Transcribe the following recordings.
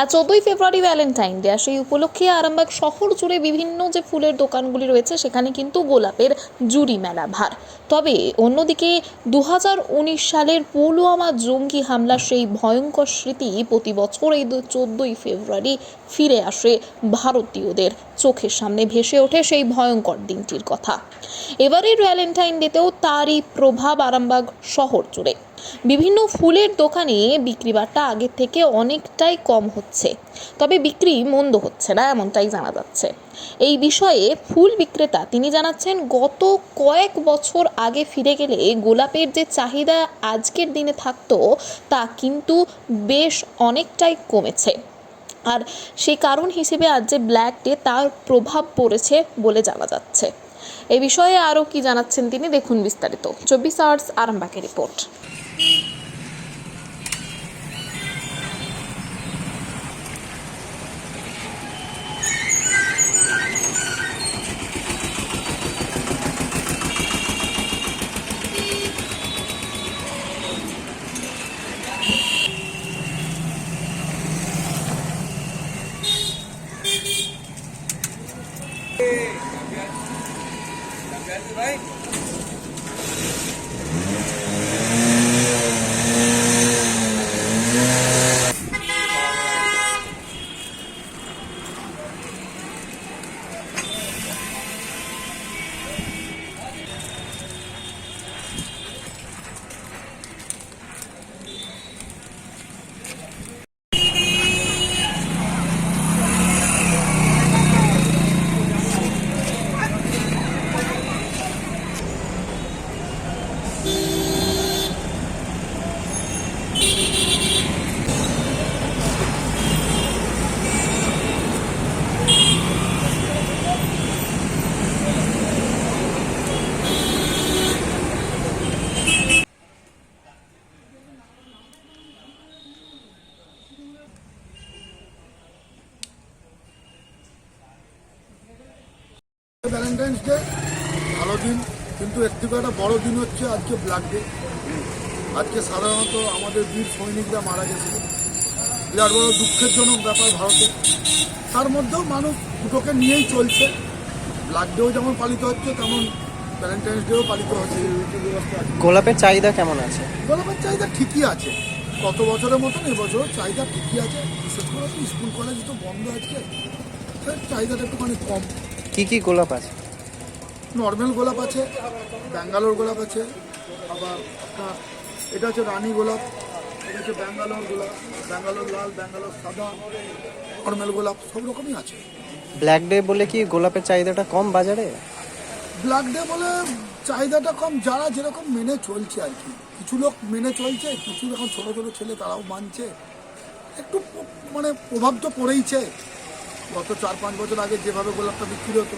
আর চোদ্দোই ফেব্রুয়ারি Valentine day, আর সেই উপলক্ষে আরামবাগ শহর জুড়ে বিভিন্ন যে ফুলের দোকানগুলি রয়েছে, সেখানে কিন্তু গোলাপের জুড়ি মেলা ভার। তবে অন্যদিকে দু হাজার উনিশ সালের পুলওয়ামা জঙ্গি হামলার সেই ভয়ঙ্কর স্মৃতি প্রতি বছর এই চোদ্দোই ফেব্রুয়ারি ফিরে আসে ভারতীয়দের চোখের সামনে, ভেসে ওঠে সেই ভয়ঙ্কর দিনটির কথা। এবারের ভ্যালেন্টাইন ডেতেও তারই প্রভাব আরামবাগ শহর জুড়ে। বিভিন্ন ফুলের দোকানে বিক্রি বাট্টা আগের থেকে অনেকটাই কম হচ্ছে। তবে বিক্রি মন্দ হচ্ছে না, এমনটাই জানা যাচ্ছে। এই বিষয়ে ফুল বিক্রেতা তিনি জানাচ্ছেন, গত কয়েক বছর আগে ফিরে গেলে গোলাপের যে চাহিদা আজকের দিনে থাকতো, তা কিন্তু বেশ অনেকটাই কমেছে। আর সেই কারণ হিসেবে আজ যে ব্ল্যাক ডে, তার প্রভাব পড়েছে বলে জানা যাচ্ছে। এ বিষয়ে আরও কি জানাচ্ছেন তিনি দেখুন বিস্তারিত। চব্বিশ আওয়ার্স আরামবাগের রিপোর্ট। ভ্যালেন্টাইন্স ডে ভালো দিন কিন্তু এর থেকে একটা বড় দিন হচ্ছে আজকে ব্ল্যাক ডে আজকে সাধারণত আমাদের বীর সৈনিকরা মারা গেছিল। বিরাট বড় দুঃখেরজনক ব্যাপার ভারতে। তার মধ্যেও মানুষ দুটোকে নিয়েই চলছে। ব্ল্যাক ডেও যেমন পালিত হচ্ছে তেমন ভ্যালেন্টাইন্স ডেও পালিত হচ্ছে। গোলাপের চাহিদা কেমন আছে? গোলাপের চাহিদা ঠিকই আছে। গত বছরের মতন এবছর চাহিদা ঠিকই আছে। বিশেষ করে স্কুল কলেজ তো বন্ধ আজকে। তাই চাহিদাটা একটুখানি কম। কি কি গোলাপ আছে? নর্মাল গোলাপ আছে ব্যাঙ্গালোর গোলাপ আছে আবার আপনার এটা হচ্ছে রানী গোলাপ এটা হচ্ছে ব্যাঙ্গালোর গোলাপ ব্যাঙ্গালোর লাল ব্যাঙ্গালোর সাদা নর্মাল গোলাপ সব রকমই আছে। ব্ল্যাক ডে বলে কি গোলাপের চাহিদাটা কম বাজারে? ব্ল্যাক ডে বলে চাহিদাটা কম যারা যেরকম মেনে চলছে আর কি। কিছু লোক মেনে চলছে কিছু এখন ছোটো ছোটো ছেলে তারাও মানছে। একটু মানে প্রভাব তো পড়েইছে। গত চার পাঁচ বছর আগে যেভাবে গোলাপটা বিক্রি হতো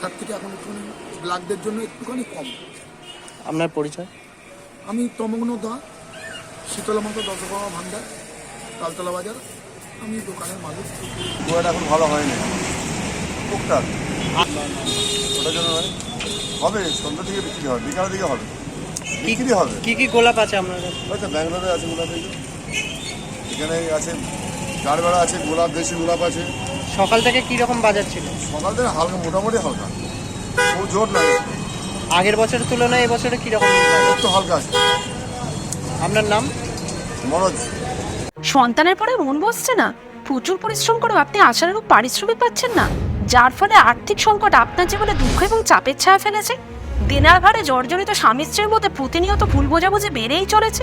তার থেকে এখন একটুখানি ব্ল্যাকদের জন্য একটুখানি কম। আপনার পরিচয়? আমি তমগ্ন দা শীতলা মাতা দশকর্মা ভান্ডার তালতলা বাজার। আমি দোকানের মালিক। গোয়াটা এখন ভালো হয়নি। টুকটাক ওটার জন্য নয়। হবে সন্ধ্যা থেকে বিক্রি হবে বিকালের দিকে হবে। বিক্রি হবে। কি কি গোলাপ আছে আপনার কাছে? ব্যাঙ্গালোরে আছে গোলাপ এখানে আছে গাড়বেড়া আছে গোলাপ দেশি গোলাপ আছে। সকাল থেকে কি রকম বাজার ছিল? সকাল থেকে হালকা মোটামুটি হালকা। খুব জোর না আগের বছরের তুলনায় এবছরে কি রকম একটু হালকা আছে। আপনার নাম? মনোজ। সন্তানের পরে মন বসছে না। প্রচুর পরিশ্রম করেও আপনি আশানুরূপ পারিশ্রমিক পাচ্ছেন না। যার ফলে আর্থিক সংকট আপনার জীবনে দুঃখ এবং চাপের ছায়া ফেলেছে। দেনার ভারে জর্জরিত স্বামী স্ত্রীর মধ্যে প্রতিনিয়ত ভুল বোঝাবুঝি বেড়েই চলেছে।